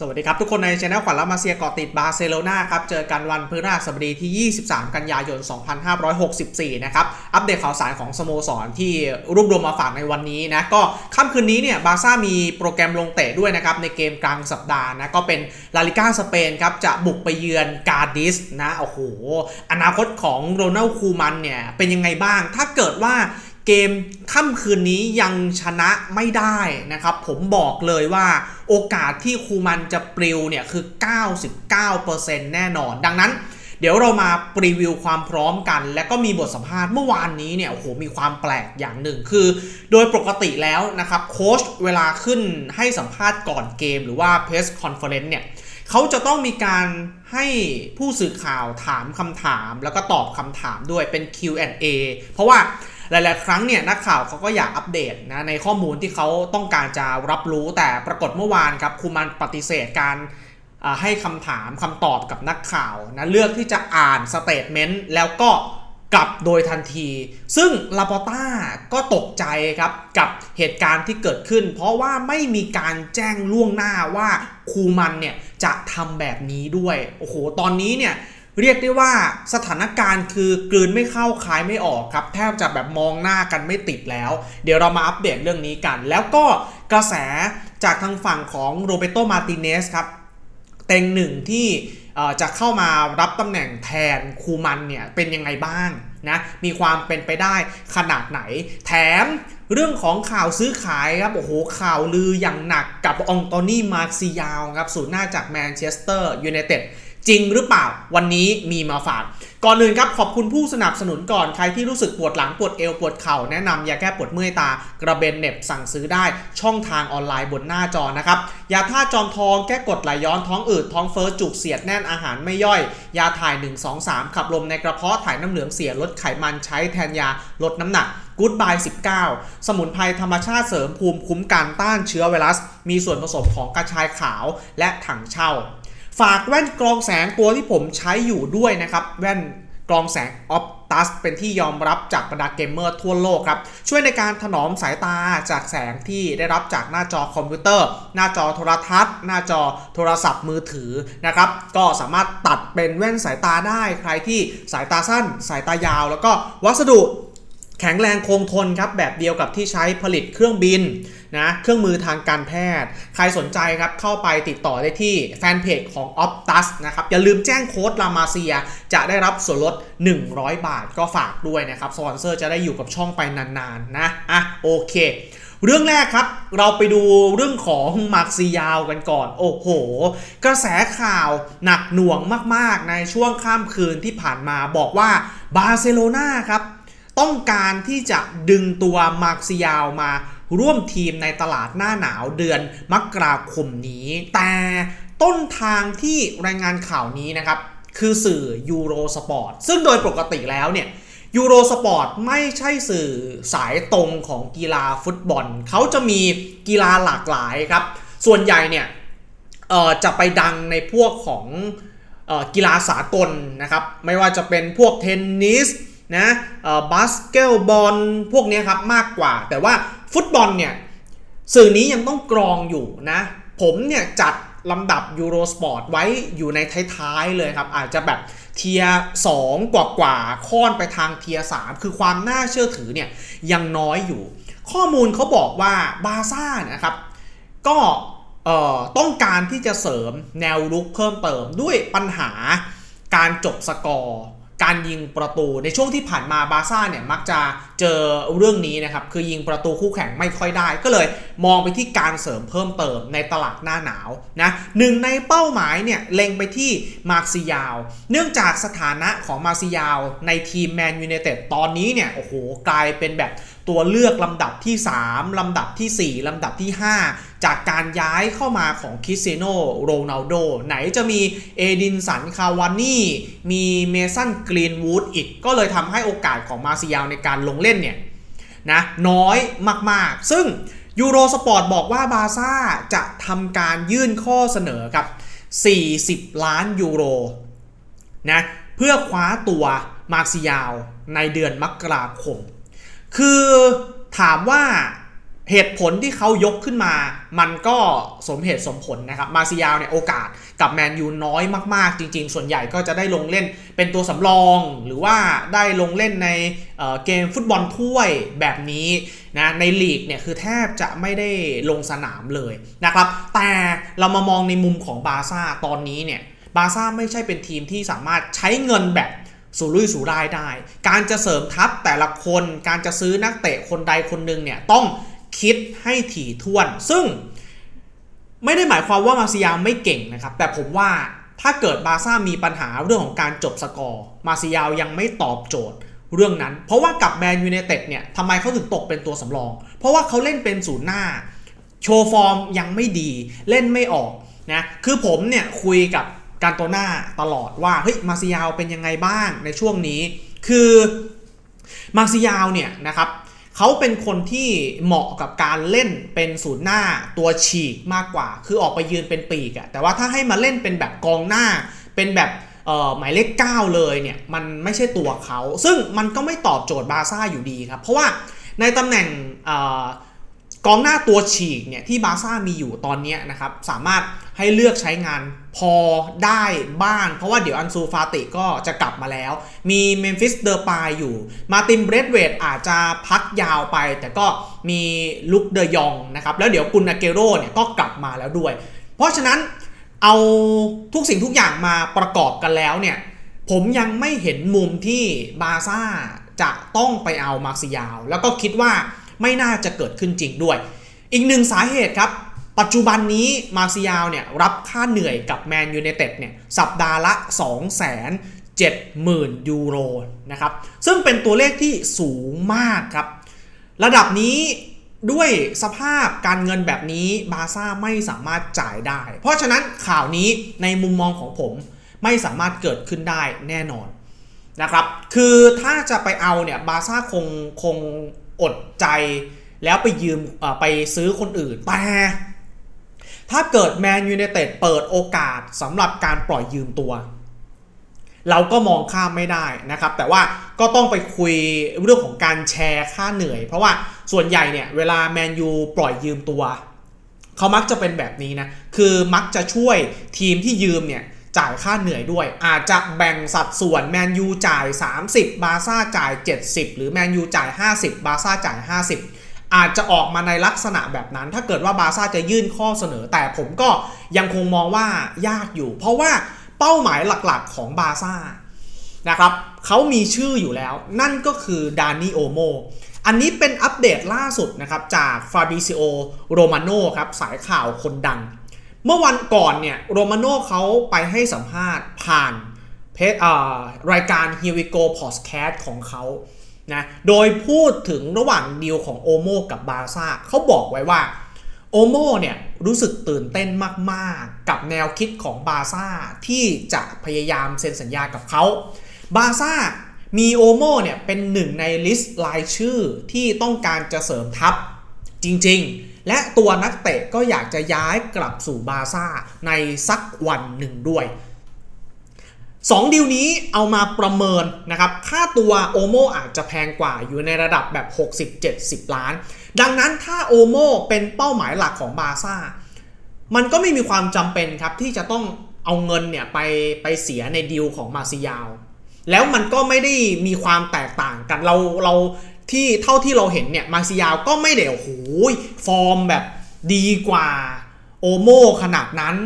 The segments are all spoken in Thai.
สวัสดีครับ ทุกคนในช anel ขวัญละมาเซียเกาะติดบาร์เซโลนาครับ เจอกันวันพฤหัสบดีที่ 23 กันยายน 2564 นะครับ อัปเดตข่าวสารของสโมสรที่รวบรวมมาฝากในวันนี้นะ ก็ค่ำคืนนี้เนี่ยบาร์ซ่ามีโปรแกรมลงเตะด้วยนะครับ ในเกมกลางสัปดาห์นะ ก็เป็นลาลิก้าสเปนครับ จะบุกไปเยือนกาดิสนะ โอ้โห อนาคตของโรนัลคูมันเนี่ยเป็นยังไงบ้าง ถ้าเกิดว่า เกมค่ำคืนนี้ยังชนะไม่ได้นะครับ ผมบอกเลยว่าโอกาสที่คูมันจะปลิวเนี่ยคือ 99%แน่นอน ดังนั้น เดี๋ยวเรามาปรีวิวความพร้อมกัน และก็มีบทสัมภาษณ์เมื่อวานนี้เนี่ยโอ้โหมีความแปลกอย่างหนึ่งคือ โดยปกติแล้วนะครับโค้ชเวลาขึ้นให้สัมภาษณ์ก่อนเกม หรือว่าเพสคอนเฟอเรนซ์เนี่ยเขาจะต้องมีการให้ผู้สื่อข่าวถามคำถาม แล้วก็ตอบคำถามด้วยเป็น Q&A เพราะว่า หลาย ๆ ครั้งเนี่ยนักข่าวเขาก็อยากอัปเดตนะในข้อมูลที่เขาต้องการจะรับรู้แต่ปรากฏเมื่อวานครับคูมันปฏิเสธการให้คำถามคำตอบกับนักข่าวนะเลือกที่จะอ่านสเตทเมนต์แล้วก็กลับโดยทันที ซึ่งลาปอต้าก็ตกใจครับกับเหตุการณ์ที่เกิดขึ้น เพราะว่าไม่มีการแจ้งล่วงหน้าว่าคูมันเนี่ยจะทำแบบนี้ด้วย โอ้โห ตอนนี้เนี่ย เรียกได้ว่าสถานการณ์คือกลืนไม่เข้าคายไม่ออกครับแทบจะแบบมองหน้ากันไม่ติดแล้ว เดี๋ยวเรามาอัปเดตเรื่องนี้กัน แล้วก็กระแสจากทางฝั่งของโรเบโตมาติเนสครับเต็งหนึ่งที่จะเข้ามารับตำแหน่งแทนคูมันเนี่ยเป็นยังไงบ้างนะมีความเป็นไปได้ขนาดไหน แถมเรื่องของข่าวซื้อขายครับโอ้โหข่าวลืออย่างหนักกับองโตนี่มาร์ซิยาวครับสูนหน้าจากแมนเชสเตอร์ยูไนเต็ด จริงหรือเปล่าวันนี้มีมาฝากก่อนอื่นครับขอบคุณผู้สนับสนุนก่อนใครที่รู้สึกปวดหลังปวดเอวปวดเข่าแนะนำยาแก้ปวดเมื่อยตากระเบนเน็บสั่งซื้อได้ช่องทางออนไลน์บนหน้าจอนะครับยาท่าจอมทองแก้กดไหลย้อนท้องอืดท้องเฟ้อจุกเสียดแน่นอาหารไม่ย่อย ยาถ่าย 1 2 3 ขับลมในกระเพาะถ่ายน้ำเหลืองเสียลดไขมันใช้แทนยาลดน้ำหนักกู๊ดบาย19 สมุนไพรธรรมชาติเสริมภูมิคุ้มกันต้านเชื้อไวรัส มีส่วนผสมของกระชายขาวและถังเช่า ฝากแว่นกรองแสงตัวที่ผมใช้อยู่ด้วยนะครับ แว่นกรองแสง Optus เป็นที่ยอมรับจากบรรดาเกมเมอร์ทั่วโลกครับ ช่วยในการถนอมสายตาจากแสงที่ได้รับจากหน้าจอคอมพิวเตอร์ หน้าจอโทรทัศน์ หน้าจอโทรศัพท์มือถือนะครับ ก็สามารถตัดเป็นแว่นสายตาได้ใครที่สายตาสั้น สายตายาว แล้วก็วัสดุแข็งแรงคงทนครับแบบเดียวกับที่ใช้ผลิตเครื่องบิน นะเครื่องมือทางการแพทย์ ใครสนใจครับเข้าไปติดต่อได้ที่แฟนเพจของ Optus นะครับอย่าลืมแจ้งโค้ดลามาเซียจะได้รับส่วนลด 100 บาทก็ฝากด้วยนะครับสปอนเซอร์จะได้อยู่กับช่องไปนานๆนะอะโอเคเรื่องแรกครับ เราไปดูเรื่องของมาร์ซิยาวกันก่อน โอ้โห กระแสข่าวหนักหน่วงมากๆ ในช่วงข้ามคืนที่ผ่านมาบอกว่าบาร์เซโลนาครับ ต้องการที่จะดึงตัวมาร์ซิยาวมา ร่วมทีมในตลาดหน้าหนาวเดือนมกราคมนี้ แต่ต้นทางที่รายงานข่าวนี้นะครับ คือสื่อยูโรสปอร์ตซึ่งโดยปกติแล้วเนี่ยยูโรสปอร์ตไม่ใช่สื่อสายตรงของกีฬาฟุตบอล เขาจะมีกีฬาหลากหลายครับ ส่วนใหญ่เนี่ยจะไปดังในพวกของออกีฬาสากลนะครับ ไม่ว่าจะเป็นพวกเทนนิสนะบาสเกตบอลพวกนี้ครับมากกว่า แต่ว่า ฟุตบอลเนี่ยสื่อนี้ยังต้องกรองอยู่นะ ผมเนี่ยจัดลำดับยูโรสปอร์ตไว้อยู่ในท้ายๆเลยครับ อาจจะแบบเทียสองกว่ากว่าๆค่อนไปทางเทียสามคือความน่าเชื่อถือเนี่ยยังน้อยอยู่ ข้อมูลเขาบอกว่าบาซ่านะครับ ก็เอ่อต้องการที่จะเสริมแนวรุกเพิ่มเติมด้วยปัญหาการจบสกอร์ การยิงประตูในช่วงที่ผ่านมาบาซ่าเนี่ยมักจะเจอเรื่องนี้นะครับคือยิงประตูคู่แข่งไม่ค่อยได้ ก็เลยมองไปที่การเสริมเพิ่มเติมในตลาดหน้าหนาวนะหนึ่งในเป้าหมายเนี่ยเล็งไปที่มาร์ซิยาว เนื่องจากสถานะของมาร์ซิยาว ในทีมแมนยูไนเต็ดตอนนี้เนี่ยโอ้โหกลายเป็นแบบตัวเลือกลำดับที่ 3 ลำดับทีสี่ 4 ลำดับที่ 5 จากการย้ายเข้ามาของคริสเตียโนโรนัลโดไหนจะมีเอดินสันคาวานี่มีเมสันกรีนวูดอีก ก็เลยทำให้โอกาสของมาร์ซิยาวในการลงเล่นเนี่ยนะน้อยมากๆ ซึ่งยูโรสปอร์ตบอกว่าบาซ่าจะทำการยื่นข้อเสนอกับ 40 ล้านยูโรนะเพื่อคว้าตัวมาร์ซิยาวในเดือนมกราคม คือถามว่าเหตุผลที่เขายกขึ้นมา มันก็สมเหตุสมผลนะครับ มาซิยาวเนี่ยโอกาส กับแมนยูน้อยมากๆ จริง ๆ ส่วนใหญ่ก็จะได้ลงเล่นเป็นตัวสำรอง หรือว่าได้ลงเล่นในเเกมฟุตบอลถ้วยแบบนี้นะในลีกเนี่ยคือแทบจะไม่ได้ลงสนามเลยนะครับ แต่เรามามองในมุมของบาซ่าตอนนี้เนี่ยบาซ่าไม่ใช่เป็นทีมที่สามารถใช้เงินแบบสู่ลุยสู่รายได้ การจะเสริมทัพแต่ละคน การจะซื้อนักเตะคนใดคนหนึ่งเนี่ยต้องคิดให้ถี่ถ้วน ซึ่ง ไม่ได้หมายความว่ามาซิยาไม่เก่งนะครับ แต่ผมว่าถ้าเกิดบาซ่ามีปัญหาเรื่องของการจบสกอร์มาซิยายังไม่ตอบโจทย์เรื่องนั้น เพราะว่ากับแมนยูเนเต็ดเนี่ยทำไมเขาถึงตกเป็นตัวสำรอง เพราะว่าเขาเล่นเป็นศูนย์หน้า โชว์ฟอร์มยังไม่ดีเล่นไม่ออกนะคือผมเนี่ยคุยกับการโตหน้าตลอดว่าเฮ้ยมาซิยาวเป็นยังไงบ้างในช่วงนี้ คือมาซิยาวเนี่ยนะครับ เขาเป็นคนที่เหมาะกับการเล่นเป็นศูนย์หน้าตัวฉีกมากกว่า คือออกไปยืนเป็นปีกอะแต่ว่าถ้าให้มาเล่นเป็นแบบกองหน้า เป็นแบบหมายเลข 9 เลยเนี่ยมันไม่ใช่ตัวเขา ซึ่งมันก็ไม่ตอบโจทย์บาซ่าอยู่ดีครับ เพราะว่าในตำแหน่ง กองหน้าตัวฉีกเนี่ยที่บาซ่ามีอยู่ตอนนี้นะครับสามารถให้เลือกใช้งานพอได้บ้าง เพราะว่าเดี๋ยวอันซูฟาติก็จะกลับมาแล้ว มีเมมฟิสเดอร์ปายอยู่ มาติมเบรดเวดอาจจะพักยาวไป แต่ก็มีลุกเดยองนะครับแล้วเดี๋ยวกุนอาเกโรเนี่ยก็กลับมาแล้วด้วย เพราะฉะนั้นเอาทุกสิ่งทุกอย่างมาประกอบกันแล้วเนี่ยผมยังไม่เห็นมุมที่บาซ่าจะต้องไปเอามาร์ซิยาว แล้วก็คิดว่า ไม่น่าจะเกิดขึ้นจริงด้วย อีกหนึ่งสาเหตุครับ ปัจจุบันนี้มาซิยาวเนี่ยรับค่าเหนื่อยกับแมนยูไนเต็ดเนี่ยสัปดาห์ละ2 7 0 0 0 0 ยูโรนะครับ ซึ่งเป็นตัวเลขที่สูงมากครับ ระดับนี้ด้วยสภาพการเงินแบบนี้บาซ่าไม่สามารถจ่ายได้ เพราะฉะนั้นข่าวนี้ในมุมมองของผมไม่สามารถเกิดขึ้นได้แน่นอนนะครับ คือถ้าจะไปเอาเนี่ยบาซ่าคงคง อดใจแล้วไปยืมไปซื้อคนอื่น แต่ถ้าเกิดแมนยูเนเต็ดเปิดโอกาสสำหรับการปล่อยยืมตัว เราก็มองข้ามไม่ได้นะครับ แต่ว่าก็ต้องไปคุยเรื่องของการแชร์ค่าเหนื่อย เพราะว่าส่วนใหญ่เนี่ยเวลาแมนยูปล่อยยืมตัวเขามักจะเป็นแบบนี้นะ คือมักจะช่วยทีมที่ยืมเนี่ย จ่ายค่าเหนื่อยด้วย อาจจะแบ่งสัดส่วนแมนยูจ่าย 30 บาซ่าจ่าย 70 หรือแมนยูจ่าย 50 บาซ่าจ่าย 50 อาจจะออกมาในลักษณะแบบนั้น ถ้าเกิดว่าบาซ่าจะยื่นข้อเสนอ แต่ผมก็ยังคงมองว่ายากอยู่ เพราะว่าเป้าหมายหลักๆของบาซ่านะครับเขามีชื่ออยู่แล้ว นั่นก็คือดานิโอโมอันนี้เป็นอัปเดตล่าสุดนะครับจากฟาบิซิโอโรมาโนครับสายข่าวคนดัง เมื่อวันก่อนเนี่ยโรมาโน่เขาไปให้สัมภาษณ์ผ่านเพจรายการ Here We Go Podcast ของเขานะโดยพูดถึงระหว่างดีลของโอโมกับบาซ่าเขาบอกไว้ว่าโอโมเนี่ยรู้สึกตื่นเต้นมาก ๆ กับแนวคิดของบาซ่าที่จะพยายามเซ็นสัญญากับเขาบาซ่ามีโอโมเนี่ยเป็นหนึ่งในลิสต์รายชื่อที่ต้องการจะเสริมทัพจริง ๆ และตัวนักเตะก็อยากจะย้ายกลับสู่บาซ่าในสักวันหนึ่งด้วย2ดีลนี้เอามาประเมินนะครับ ค่าตัวโอโมอาจจะแพงกว่าอยู่ในระดับแบบ 60-70 ล้าน ดังนั้นถ้าโอโมเป็นเป้าหมายหลักของบาซ่า มันก็ไม่มีความจำเป็นครับที่จะต้องเอาเงินเนี่ยไปไปเสียในดีลของมาซิยาว แล้วมันก็ไม่ได้มีความแตกต่างกันเราเรา ที่เท่าที่เราเห็นเนี่ยมาซิยาวก็ไม่เดี๋ยวโหยฟอร์มแบบดีกว่าโอโมขนาดนั้น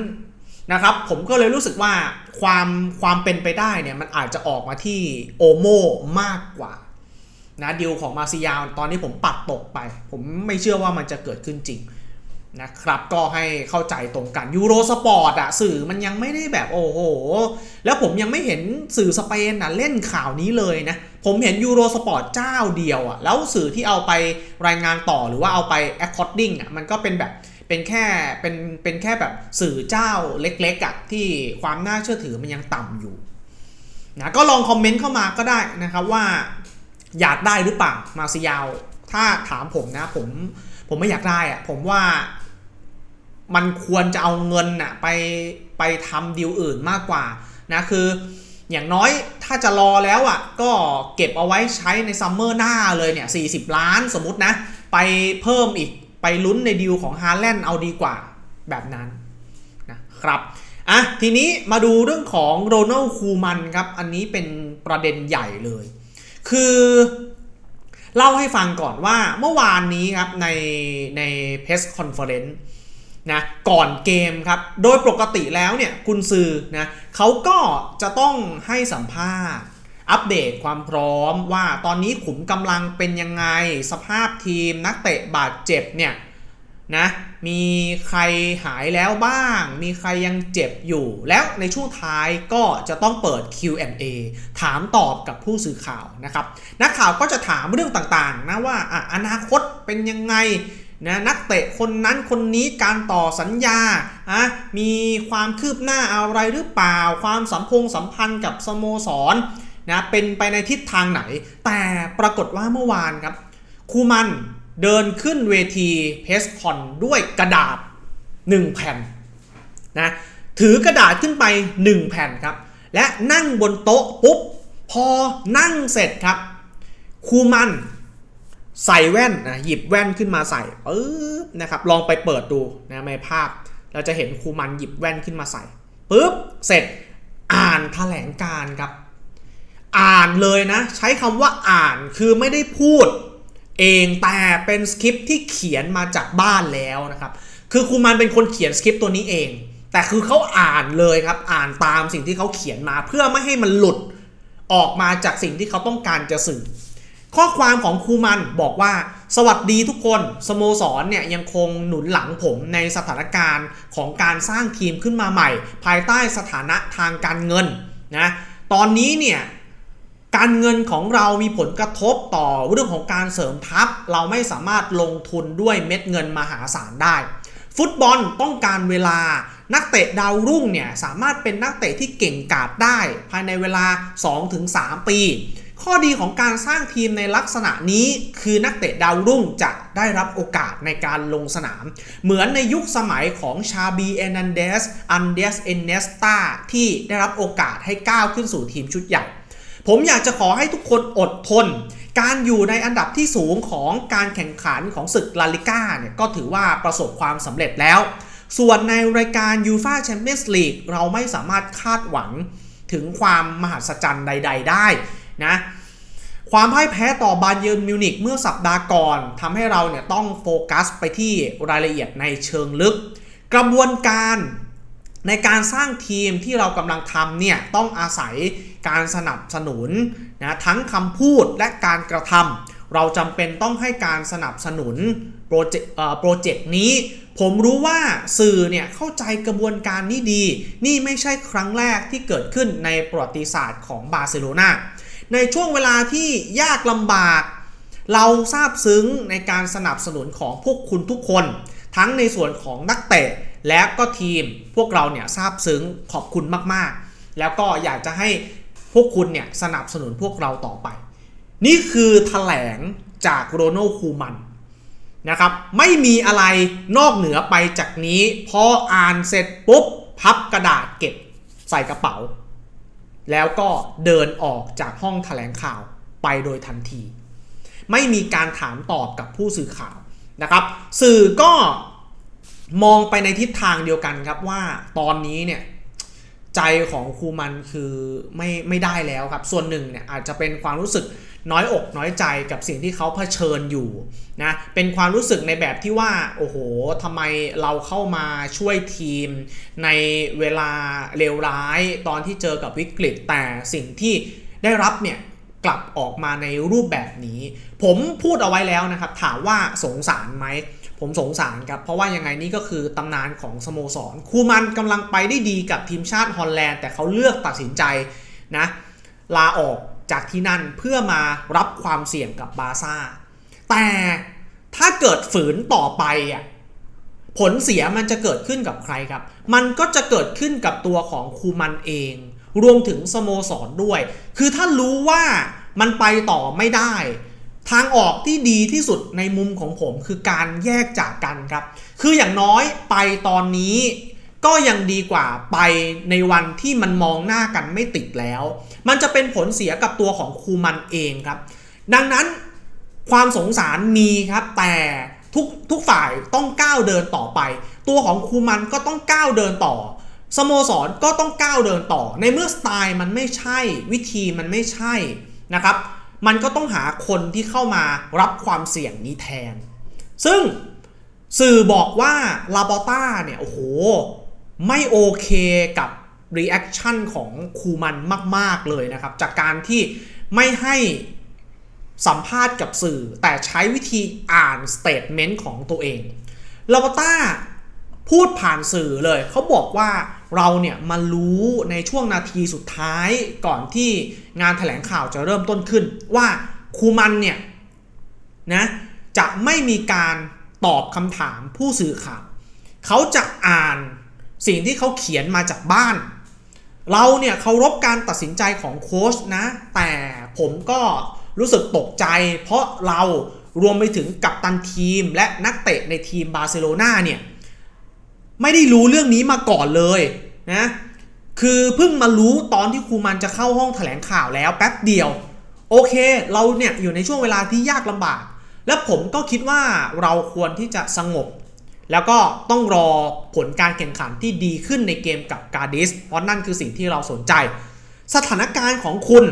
นะครับ ผมก็เลยรู้สึกว่าความความเป็นไปได้เนี่ยมันอาจจะออกมาที่โอโมมากกว่านะดีลของมาซิยาวตอนนี้ผมปัดตกไป ผมไม่เชื่อว่ามันจะเกิดขึ้นจริงนะครับก็ให้เข้าใจตรงกันยูโรสปอร์ตอะสื่อมันยังไม่ได้แบบโอ้โห แล้วผมยังไม่เห็นสื่อสเปนอะเล่นข่าวนี้เลยนะ ผมเห็นยูโรสปอร์ตเจ้าเดียวอะแล้วสื่อที่เอาไปรายงานต่อหรือว่าเอาไป according อะมันก็เป็นแบบเป็นแค่เป็นเป็นแค่แบบสื่อเจ้าเล็กๆอะที่ความน่าเชื่อถือมันยังต่ำอยู่นะก็ลองคอมเมนต์เข้ามาก็ได้นะครับว่าอยากได้หรือเปล่ามาซิยาว ถ้าถามผมนะผมผมไม่อยากได้อะผมว่ามันควรจะเอาเงินน่ะไปไปทำดีลอื่นมากกว่านะคือ อย่างน้อยถ้าจะรอแล้วอะก็เก็บเอาไว้ใช้ในซัมเมอร์หน้าเลยเนี่ย 40 ล้านสมมตินะ ไปเพิ่มอีกไปลุ้นในดีลของฮาร์แลนด์เอาดีกว่าแบบนั้นนะครับอะทีนี้มาดูเรื่องของโรนัลคูมันครับ อันนี้เป็นประเด็นใหญ่เลย คือเล่าให้ฟังก่อนว่าเมื่อวานนี้ครับในในเพสคอนเฟอเรนซ์ นะก่อนเกมครับ โดยปกติแล้วเนี่ยคุณซือนะเขาก็จะต้องให้สัมภาษณ์ อัปเดตความพร้อมว่าตอนนี้ขุมกำลังเป็นยังไง สภาพทีมนักเตะบาดเจ็บเนี่ยนะมีใครหายแล้วบ้าง มีใครยังเจ็บอยู่ แล้วในช่วงท้ายก็จะต้องเปิด Q&A ถามตอบกับผู้สื่อข่าวนะครับ นักข่าวก็จะถามเรื่องต่างๆนะว่าออนาคตเป็นยังไง นะนักเตะคนนั้นคนนี้การต่อสัญญาอะมีความคืบหน้าอะไรหรือเปล่า ความสัมพงสัมพันธ์กับสโมสรนะเป็นไปในทิศทางไหน แต่ปรากฏว่าเมื่อวานครับคูมันเดินขึ้นเวทีเพสคอนด้วยกระดาษ 1 แผ่นนะถือกระดาษขึ้นไป 1 แผ่นครับ และนั่งบนโต๊ะปุ๊บ พอนั่งเสร็จครับคูมัน ใส่แว่นนะหยิบแว่นขึ้นมาใส่ปึ๊บนะครับลองไปเปิดดูนะในภาพ เราจะเห็นครูมันหยิบแว่นขึ้นมาใส่ปุ๊บเสร็จอ่านแถลงการครับ อ่านเลยนะ ใช้คำว่าอ่านคือไม่ได้พูด เองแต่เป็นสคริปที่เขียนมาจากบ้านแล้วนะครับ คือครูมันเป็นคนเขียนสคริปตัวนี้เอง แต่คือเขาอ่านเลยครับ อ่านตามสิ่งที่เขาเขียนมา เพื่อไม่ให้มันหลุดออกมาจากสิ่งที่เขาต้องการจะสื่อ ข้อความของครูมันบอกว่า สวัสดีทุกคนสโมสรเนี่ยยังคงหนุนหลังผมในสถานการณ์ของการสร้างทีมขึ้นมาใหม่ ภายใต้สถานะทางการเงินนะตอนนี้เนี่ยการเงินของเรามีผลกระทบต่อเรื่องของการเสริมทัพ เราไม่สามารถลงทุนด้วยเม็ดเงินมหาศาลได้ ฟุตบอลต้องการเวลานักเตะดาวรุ่งเนี่ยสามารถเป็นนักเตะที่เก่งกาจได้ ภายในเวลา 2-3 ปี ข้อดีของการสร้างทีมในลักษณะนี้คือนักเตะดาวรุ่งจะได้รับโอกาสในการลงสนาม เหมือนในยุคสมัยของชาบีเอนันเดสอันเดสเอนเนสตาที่ได้รับโอกาสให้ก้าวขึ้นสู่ทีมชุดใหญ่ ผมอยากจะขอให้ทุกคนอดทน การอยู่ในอันดับที่สูงของการแข่งขันของศึกลาลิก้าเนี่ยก็ถือว่าประสบความสำเร็จแล้ว ส่วนในรายการยูฟาแชมเปี้ยนส์ลีกเราไม่สามารถคาดหวังถึงความมหัศจรรย์ใด ๆ ได้ นะความพ่ายแพ้ต่อบาเยิร์นมิวนิกเมื่อสัปดาห์ก่อนทำให้เราเนี่ยต้องโฟกัสไปที่รายละเอียดในเชิงลึก กระบวนการในการสร้างทีมที่เรากำลังทำเนี่ยต้องอาศัยการสนับสนุนนะทั้งคำพูดและการกระทำเราจำเป็นต้องให้การสนับสนุนโปรเจกต์โปรเจกต์นี้ ผมรู้ว่าสื่อเนี่ยเข้าใจกระบวนการนี้ดี นี่ไม่ใช่ครั้งแรกที่เกิดขึ้นในประวัติศาสตร์ของบาร์เซโลนา ในช่วงเวลาที่ยากลำบาก เราทราบซึ้งในการสนับสนุนของพวกคุณทุกคน ทั้งในส่วนของนักเตะและก็ทีมพวกเราเนี่ยทราบซึ้งขอบคุณมากๆ แล้วก็อยากจะให้พวกคุณเนี่ยสนับสนุนพวกเราต่อไป นี่คือถแถลงจากโรนัลคูมันนะครับไม่มีอะไรนอกเหนือไปจากนี้ พออ่านเสร็จปุ๊บ พับกระดาษเก็บใส่กระเป๋า แล้วก็เดินออกจากห้องถแถลงข่าวไปโดยทันที ไม่มีการถามตอบกับผู้สื่อข่าวนะครับ สื่อก็มองไปในทิศทางเดียวกันครับว่าตอนนี้เนี่ยใจของครูมันคือไม่ไม่ได้แล้วครับ ส่วนหนึ่งเนี่ยอาจจะเป็นความรู้สึกน้อยอกน้อยใจกับสิ่งที่เขาเผชิญอยู่นะเป็นความรู้สึกในแบบที่ว่าโอ้โหทำไมเราเข้ามาช่วยทีม ในเวลาเลวร้ายตอนที่เจอกับวิกฤตแต่สิ่งที่ได้รับเนี่ยกลับออกมาในรูปแบบนี้ ผมพูดเอาไว้แล้วนะครับ ถามว่าสงสารไหมผมสงสารครับเพราะว่ายังไงนี่ก็คือตำนานของสโมสรคูมันกำลังไปได้ดีกับทีมชาติฮอลแลนด์แต่เขาเลือกตัดสินใจนะลาออก จากที่นั่นเพื่อมารับความเสี่ยงกับบาซ่า แต่ถ้าเกิดฝืนต่อไปอะผลเสียมันจะเกิดขึ้นกับใครครับ มันก็จะเกิดขึ้นกับตัวของคูมันเอง รวมถึงสโมสรด้วย คือถ้ารู้ว่ามันไปต่อไม่ได้ ทางออกที่ดีที่สุดในมุมของผมคือการแยกจากกันครับ คืออย่างน้อยไปตอนนี้ก็ยังดีกว่าไปในวันที่มันมองหน้ากันไม่ติดแล้ว มันจะเป็นผลเสียกับตัวของคูมันเองครับ ดังนั้นความสงสารมีครับแต่ทุกทุกฝ่ายต้องก้าวเดินต่อไป ตัวของคูมันก็ต้องก้าวเดินต่อสโมสรก็ต้องก้าวเดินต่อ ในเมื่อสไตล์มันไม่ใช่วิธีมันไม่ใช่นะครับ มันก็ต้องหาคนที่เข้ามารับความเสี่ยงนี้แทน ซึ่งสื่อบอกว่าลาบอต้าเนี่ยโอ้โหไม่โอเคกับ รีแอคชั่นของคูมันมาก ๆ เลยนะครับ จากการที่ไม่ให้สัมภาษณ์กับสื่อ แต่ใช้วิธีอ่านสเตทเมนต์ของตัวเองลาบอต้าพูดผ่านสื่อเลย เขาบอกว่าเราเนี่ยมารู้ในช่วงนาทีสุดท้ายก่อนที่งานถแถลงข่าวจะเริ่มต้นขึ้น ว่าคูมันเนี่ยนะจะไม่มีการตอบคำถามผู้สื่อข่าว เขาจะอ่านสิ่งที่เขาเขียนมาจากบ้าน เราเนี่ยเคารพการตัดสินใจของโค้ชนะ แต่ผมก็รู้สึกตกใจ เพราะเรารวมไปถึงกัปตันทีมและนักเตะในทีมบาร์เซโลนาเนี่ยไม่ได้รู้เรื่องนี้มาก่อนเลยนะคือเพิ่งมารู้ตอนที่ครูมันจะเข้าห้องแถลงข่าวแล้วแป๊บเดียว โอเค เราเนี่ยอยู่ในช่วงเวลาที่ยากลำบาก และผมก็คิดว่าเราควรที่จะสงบ แล้วก็ต้องรอผลการแข่งขันที่ดีขึ้นในเกมกับกาดิส เพราะนั่นคือสิ่งที่เราสนใจ สถานการณ์ของคุณ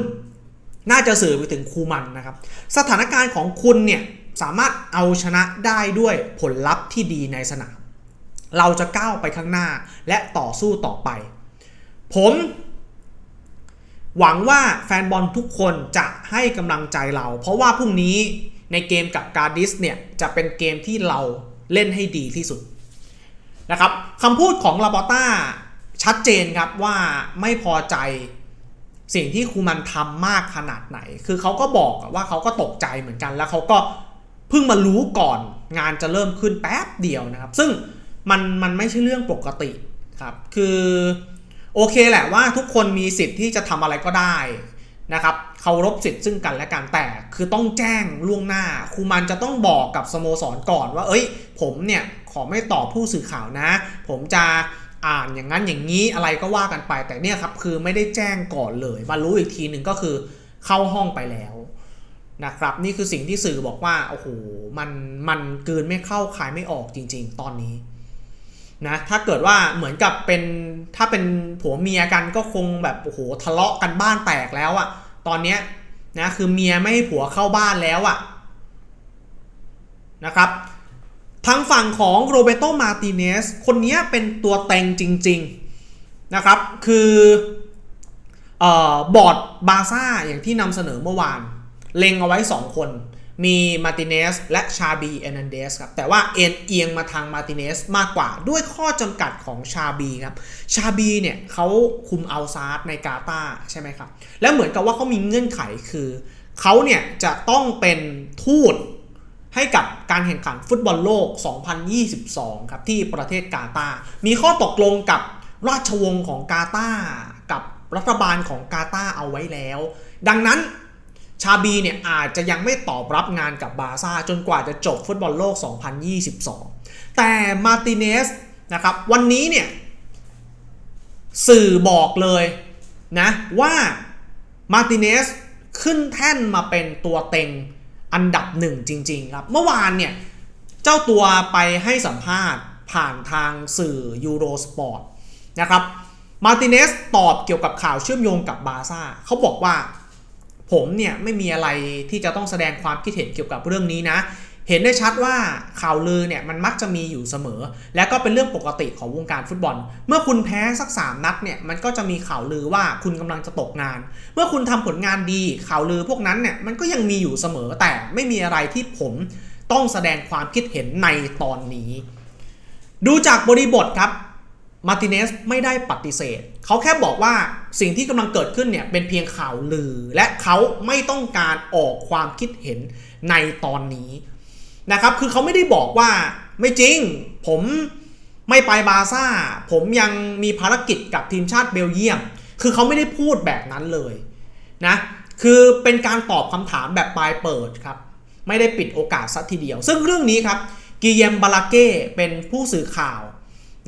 น่าจะสื่อไปถึงคูมันนะครับ สถานการณ์ของคุณเนี่ยสามารถเอาชนะได้ด้วยผลลัพธ์ที่ดีในสนาม เราจะก้าวไปข้างหน้าและต่อสู้ต่อไป ผมหวังว่าแฟนบอลทุกคนจะให้กำลังใจเรา เพราะว่าพรุ่งนี้ในเกมกับกาดิสเนี่ยจะเป็นเกมที่เรา เล่นให้ดีที่สุดนะครับคำพูดของลาบอต้าชัดเจนครับว่าไม่พอใจสิ่งที่ครูมันทำมากขนาดไหน คือเขาก็บอกว่าเขาก็ตกใจเหมือนกัน แล้วเขาก็เพิ่งมารู้ก่อนงานจะเริ่มขึ้นแป๊บเดียวนะครับ ซึ่งมันมันไม่ใช่เรื่องปกติครับ คือโอเคแหละว่าทุกคนมีสิทธิ์ที่จะทำอะไรก็ได้ นะครับเคารพสิทธิ์ซึ่งกันและกันแต่คือต้องแจ้งล่วงหน้าครูมันจะต้องบอกกับสโมสรก่อนว่า เอ้ย ผมเนี่ยขอไม่ตอบผู้สื่อข่าวนะ ผมจะอ่านอย่างนั้นอย่างนี้อะไรก็ว่ากันไป แต่เนี่ยครับคือไม่ได้แจ้งก่อนเลย มารู้อีกทีหนึ่งก็คือเข้าห้องไปแล้วนะครับ นี่คือสิ่งที่สื่อบอกว่าโอ้โหมันมันเกินไม่เข้าขายไม่ออกจริง ๆ ตอนนี้ นะถ้าเกิดว่าเหมือนกับเป็นถ้าเป็นผัวเมียกันก็คงแบบโอ้โหทะเลาะกันบ้านแตกแล้วอะตอนเนี้ยนะคือเมียไม่ให้ผัวเข้าบ้านแล้วอะนะครับทางฝั่งของโรเบโตมาติเนสคนนี้เป็นตัวเต็งจริง ๆนะครับ คืออบอร์ดบาซ่าอย่างที่นำเสนอเมื่อวาน เล็งเอาไว้ 2 คน มีมาติเนสและชาบีเอนันเดสครับแต่ว่าเอ็นเอียงมาทางมาติเนสมากกว่าด้วยข้อจำกัดของชาบีครับชาบีเนี่ยเขาคุมอัลซาร์ในกาตาใช่ไหมครับ แล้วเหมือนกับว่าเขามีเงื่อนไขคือเขาเนี่ยจะต้องเป็นทูตให้กับการแข่งขันฟุตบอลโลก 2022 ครับที่ประเทศกาตามีข้อตกลงกับราชวงศ์ของกาตากับรัฐบาลของกาตาเอาไว้แล้ว ดังนั้น ชาบีเนี่ยอาจจะยังไม่ตอบรับงานกับบาซ่าจนกว่าจะจบฟุตบอลโลก 2022 แต่มาติเนสนะครับวันนี้เนี่ยสื่อบอกเลยนะว่ามาติเนสขึ้นแท่นมาเป็นตัวเต็งอันดับหนึ่งจริง ๆ ครับ เมื่อวานเนี่ย เจ้าตัวไปให้สัมภาษณ์ผ่านทางสื่อยูโรสปอร์ตนะครับมาติเนสตอบเกี่ยวกับข่าวเชื่อมโยงกับบาซ่าเขาบอกว่า ผมเนี่ยไม่มีอะไรที่จะต้องแสดงความคิดเห็นเกี่ยวกับเรื่องนี้นะ เห็นได้ชัดว่าข่าวลือเนี่ยมันมักจะมีอยู่เสมอ และก็เป็นเรื่องปกติของวงการฟุตบอล เมื่อคุณแพ้สัก 3 นัดเนี่ยมันก็จะมีข่าวลือว่าคุณกำลังจะตกงาน เมื่อคุณทำผลงานดีข่าวลือพวกนั้นเนี่ยมันก็ยังมีอยู่เสมอแต่ไม่มีอะไรที่ผมต้องแสดงความคิดเห็นในตอนนี้ ดูจากบริบทครับมาร์ติเนสไม่ได้ปฏิเสธ เขาแค่บอกว่าสิ่งที่กำลังเกิดขึ้นเนี่ยเป็นเพียงข่าวลือ และเขาไม่ต้องการออกความคิดเห็นในตอนนี้นะครับ คือเขาไม่ได้บอกว่าไม่จริง ผมไม่ไปบาซ่า ผมยังมีภารกิจกับทีมชาติเบลเยียม คือเขาไม่ได้พูดแบบนั้นเลยนะคือเป็นการตอบคำถามแบบปลายเปิดครับ ไม่ได้ปิดโอกาสสักทีเดียว ซึ่งเรื่องนี้ครับกิเยมบาลาเก้เป็นผู้สื่อข่าว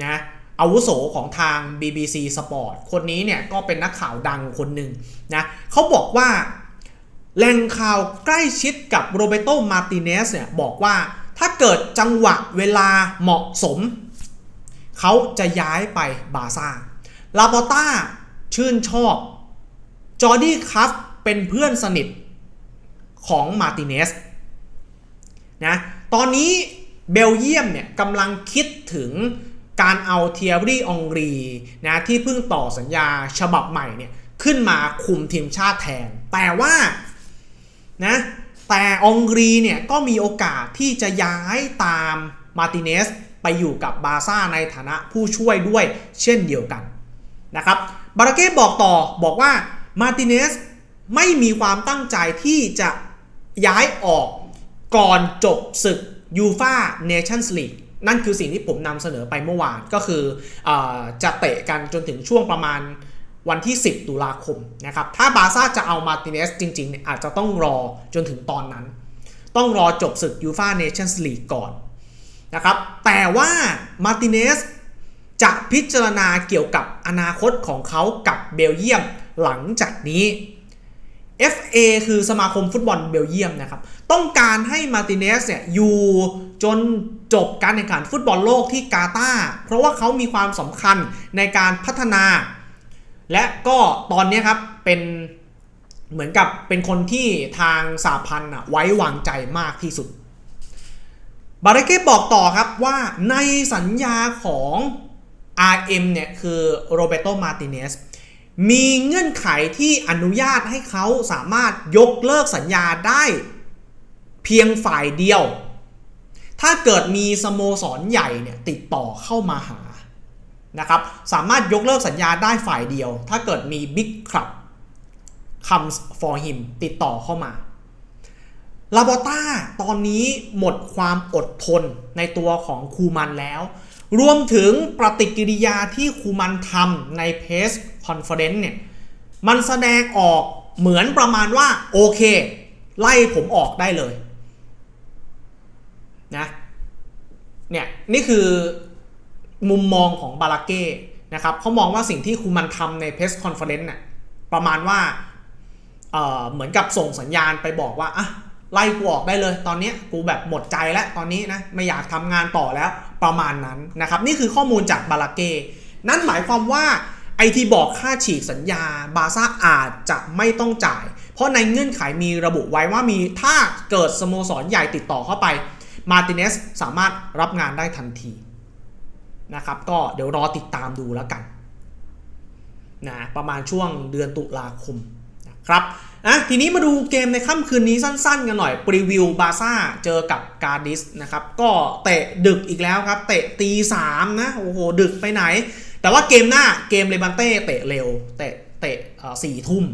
นะ อาวุโสของทาง BBC Sport คนนี้เนี่ยก็เป็นนักข่าวดังคนหนึ่งนะเขาบอกว่าแหล่งข่าวใกล้ชิดกับโรเบโตมาร์ติเนสเนี่ยบอกว่าถ้าเกิดจังหวะเวลาเหมาะสม เขาจะย้ายไปบาซ่าลาปอต้าชื่นชอบ จอร์ดี้คัฟเป็นเพื่อนสนิทของมาร์ติเนสนะตอนนี้เบลเยียมเนี่ยกำลังคิดถึง การเอาเทียรี่องรีนะที่เพิ่งต่อสัญญาฉบับใหม่เนี่ยขึ้นมาคุมทีมชาติแทน แต่ว่านะแต่องรีเนี่ยก็มีโอกาสที่จะย้ายตามมาติเนสไปอยู่กับบาซ่าในฐานะผู้ช่วยด้วยเช่นเดียวกันนะครับบาราเก้บอกต่อบอกว่ามาติเนสไม่มีความตั้งใจที่จะย้ายออกก่อนจบศึกยูฟาเนชั่นส์ลีก นั่นคือสิ่งที่ผมนำเสนอไปเมื่อวานก็คืออจะเตะกันจนถึงช่วงประมาณวันที่ 10 ตุลาคมนะครับ ถ้าบาซ่าจะเอามาติเนสจริงๆเนี่ยอาจจะต้องรอจนถึงตอนนั้น ต้องรอจบศึกยูฟาเนชั่นส์ลีกก่อนนะครับ แต่ว่ามาติเนสจะพิจารณาเกี่ยวกับอนาคตของเขากับเบลเยียมหลังจากนี้ FA คือสมาคมฟุตบอลเบลเยียมนะครับ ต้องการให้มาร์ติเนสเนี่ยอยู่จนจบการแข่งขันฟุตบอลโลกที่กาตาร์เพราะว่าเขามีความสำคัญในการพัฒนา และก็ตอนนี้ครับเป็นเหมือนกับเป็นคนที่ทางสาพันธ์ไว้วางใจมากที่สุด บาร์เก้บอกต่อครับว่าในสัญญาของ RM เนี่ยคือโรเบโตมาร์ติเนส มีเงื่อนไขที่อนุญาตให้เขาสามารถยกเลิกสัญญาได้เพียงฝ่ายเดียว ถ้าเกิดมีสโมสรใหญ่เนี่ยติดต่อเข้ามาหานะครับสามารถยกเลิกสัญญาได้ฝ่ายเดียว ถ้าเกิดมี Big Club comes for him ติดต่อเข้ามาลาบอต้าตอนนี้หมดความอดทนในตัวของคูมันแล้ว รวมถึงปฏิกิริยาที่คูมันทำในเพส คอนเฟอเรนซ์เนี่ยมันแสดงออกเหมือนประมาณว่า โอเค ไล่ผมออกได้เลยนะเนี่ยนี่คือมุมมองของบาลาเก้นะครับเขามองว่าสิ่งที่คูมันทำในเพสคอนเฟอเรนซ์เนี่ยประมาณว่าเเหมือนกับส่งสัญญาณไปบอกว่าอะไล่กูออกได้เลย ตอนนี้กูแบบหมดใจแล้วตอนนี้นะไม่อยากทำงานต่อแล้วประมาณนั้นนะครับ นี่คือข้อมูลจากบาลาเก้นั่นหมายความว่า ไอที่บอกค่าฉีกสัญญาบาซ่าอาจจะไม่ต้องจ่าย เพราะในเงื่อนไขมีระบุไว้ว่ามีถ้าเกิดสโมสรใหญ่ติดต่อเข้าไปมาติเนสสามารถรับงานได้ทันทีนะครับก็เดี๋ยวรอติดตามดูแล้วกันนะประมาณช่วงเดือนตุลาคมนะครับอะทีนี้มาดูเกมในค่ำคืนนี้สั้นๆ กันหน่อยปรีวิวบาซ่าเจอกับกาดิสนะครับก็เตะดึกอีกแล้วครับ เตะตีสามนะโอ้โหดึกไปไหน แต่ว่าเกมหน้าเกมเลบันเต้เตะเร็ว เตะเตะสี่ทุ่ม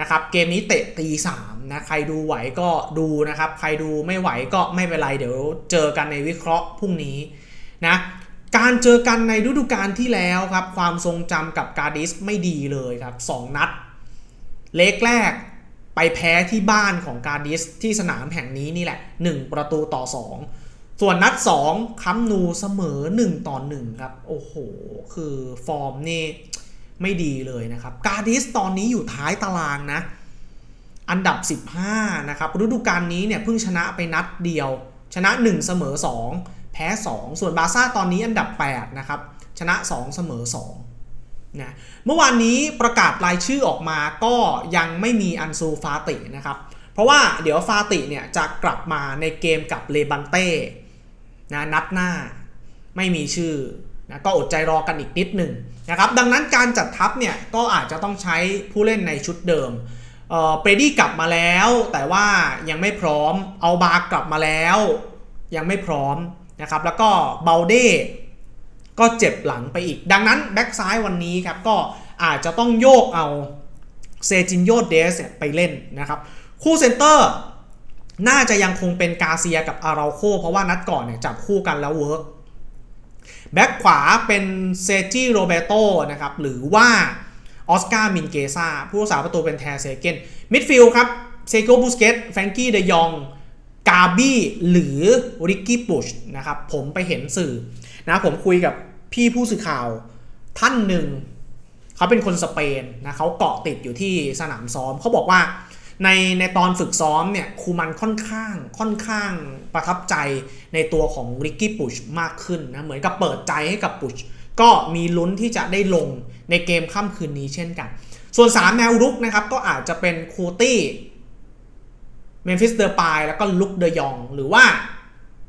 นะครับเกมนี้เตะตีสามนะใครดูไหวก็ดูนะครับ ใครดูไม่ไหวก็ไม่เป็นไร เดี๋ยวเจอกันในวิเคราะห์พรุ่งนี้นะการเจอกันในฤดูกาลที่แล้วครับ ความทรงจำกับกาดิสไม่ดีเลยครับสองนัด เล็กแรกไปแพ้ที่บ้านของกาดิสที่สนามแห่งนี้นี่แหละ 1 ประตูต่อ 2 ส่วนนัด 2คัมนูเสมอ 1 ต่อ 1 ครับ โอ้โห คือฟอร์มนี่ไม่ดีเลยนะครับ กาดิสตอนนี้อยู่ท้ายตารางนะ อันดับ 15 นะครับฤดูกาลนี้เนี่ยเพิ่งชนะไปนัดเดียว ชนะ 1 เสมอ 2 แพ้ 2 ส่วนบาซ่าตอนนี้อันดับ 8 นะครับ ชนะ 2 เสมอ 2 นะ เมื่อวานนี้ประกาศรายชื่อออกมาก็ยังไม่มีอันซูฟาตินะครับ เพราะว่าเดี๋ยวฟาติเนี่ยจะกลับมาในเกมกับเลบันเต้ นะนัดหน้าไม่มีชื่อนะก็อดใจรอกันอีกนิดหนึ่งนะครับดังนั้นการจัดทัพเนี่ยก็อาจจะต้องใช้ผู้เล่นในชุดเดิมเออเปรดี้กลับมาแล้ว แต่ว่ายังไม่พร้อมเอาบาร์กลับมาแล้ว ยังไม่พร้อมนะครับแล้วก็เบลเด้ก็เจ็บหลังไปอีก ดังนั้นแบ็กซ้ายวันนี้ครับก็อาจจะต้องโยกเอาเซจินโยเดสไปเล่นนะครับคู่เซนเตอร์ น่าจะยังคงเป็นกาเซียกับอาราโคเพราะว่านัดก่อนเนี่ยจับคู่กันแล้วเวิร์กแบ็กขวาเป็นเซจิโรเบโตนะครับหรือว่าออสการ์มินเกซาผู้รักษาประตูเป็นแทเซเกนมิดฟิลด์ครับเซโกบูสเกตแฟรงกี้เดยองกาบี้หรือริกกี้ปุชนะครับผมไปเห็นสื่อนะผมคุยกับพี่ผู้สื่อข่าวท่านหนึ่ง เขาเป็นคนสเปนนะเขาเกาะติดอยู่ที่สนามซ้อมเขาบอกว่า ในในตอนฝึกซ้อมเนี่ยครูมันค่อนข้างค่อนข้างประทับใจในตัวของริกกี้ปุชมากขึ้นนะเหมือนกับเปิดใจให้กับปุชก็มีลุ้นที่จะได้ลงในเกมค่ำคืนนี้เช่นกัน ส่วน 3 แนวรุกนะครับก็อาจจะเป็นคูตี้เมมฟิสเดอร์ปายแล้วก็ลุกเดยอง หรือว่า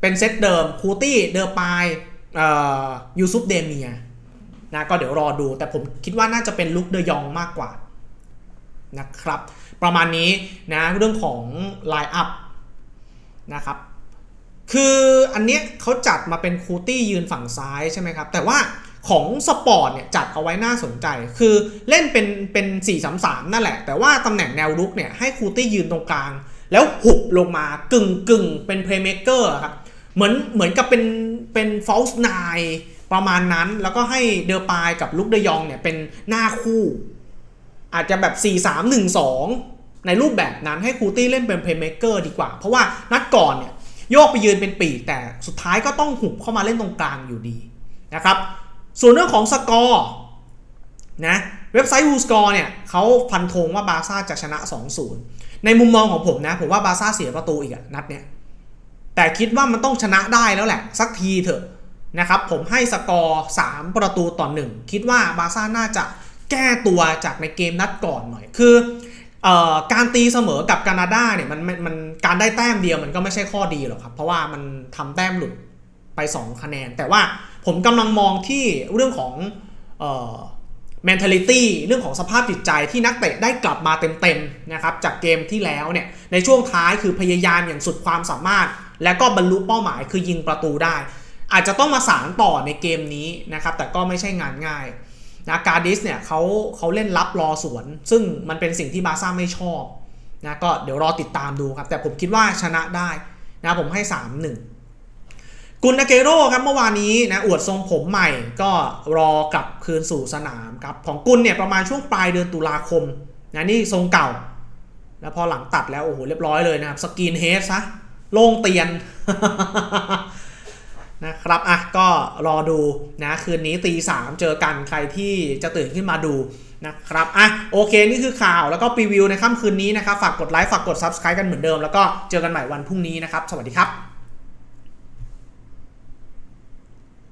เป็นเซตเดิมคูตี้เดอร์ปายยูซุปเดเมียนะก็เดี๋ยวรอดูแต่ผมคิดว่าน่าจะเป็นลุคเดยองมากกว่านะครับ ประมาณนี้นะเรื่องของไลน์อัพนะครับคืออันเนี้ยเขาจัดมาเป็นคูตี้ยืนฝั่งซ้ายใช่ไหมครับแต่ว่าของสปอร์ตเนี่ยจัดเอาไว้น่าสนใจ คือเล่นเป็นเป็น4 3 3 นั่นแหละ แต่ว่าตำแหน่งแนวรุกเนี่ยให้คูตี้ยืนตรงกลาง แล้วหุบลงมากึ่งกึ่งเป็นเพลย์เม k เกอร์ครับเหมือนเหมือนกับเป็นเป็นฟอลส์ไนประมาณนั้น แล้วก็ให้เดอปายกับลุกเดยองเนี่ยเป็นหน้าคู่ อาจจะแบบ 4 3 1 2 ในรูปแบบนั้นให้คูตี้เล่นเป็นเพลย์เมเกอร์ดีกว่า เพราะว่านัดก่อนเนี่ยโยกไปยืนเป็นปีกแต่สุดท้ายก็ต้องหุบเข้ามาเล่นตรงกลางอยู่ดีนะครับส่วนเรื่องของสกอร์นะเว็บไซต์วูสกอร์เนี่ยเขาพันธงว่าบาซ่าจะชนะ 2-0 ในมุมมองของผมนะ ผมว่าบาซ่าเสียประตูอีกอะนัดเนี่ยแต่คิดว่ามันต้องชนะได้แล้วแหละ สักทีเถอะนะครับผมให้สกอร์ 3 ประตูต่อ 1 คิดว่าบาซ่าน่าจะ แก้ตัวจากในเกมนัดก่อนหน่อย คือการตีเสมอกับแคนาดาเนี่ยมันมันการได้แต้มเดียวมันก็ไม่ใช่ข้อดีหรอกครับ เพราะว่ามันทำแต้มหลุดไป 2 คะแนน แต่ว่าผมกำลังมองที่เรื่องของเอ่อ mentality เรื่องของสภาพจิตใจที่นักเตะได้กลับมาเต็มๆนะครับจากเกมที่แล้วเนี่ยในช่วงท้ายคือพยายามอย่างสุดความสามารถ และก็บรรลุเป้าหมายคือยิงประตูได้ อาจจะต้องมาสารต่อในเกมนี้นะครับแต่ก็ไม่ใช่งานง่าย นะการดิสเนี่ยเขาเขาเล่นรับรอสวน ซึ่งมันเป็นสิ่งที่บาซ่าไม่ชอบนะก็เดี๋ยวรอติดตามดูครับ แต่ผมคิดว่าชนะได้นะผมให้ 3-1 กุนนาเกโร่ครับเมื่อวานนี้นะอวดทรงผมใหม่ก็รอกลับคืนสู่สนามครับของกุนเนี่ยประมาณช่วงปลายเดือนตุลาคมนะนี่ทรงเก่าแล้วพอหลังตัดแล้วโอ้โหเรียบร้อยเลยนะครับสกินเฮดซะโล่งเตียน นะครับอะก็รอดูนะคืนนี้ตีสามเจอกันใครที่จะตื่นขึ้นมาดูนะครับอะโอเคนี่คือข่าวแล้วก็รีวิวในค่ำคืนนี้นะครับ ฝากกดไลค์ฝากกด Subscribe กันเหมือนเดิม แล้วก็เจอกันใหม่วันพรุ่งนี้นะครับ สวัสดีครับ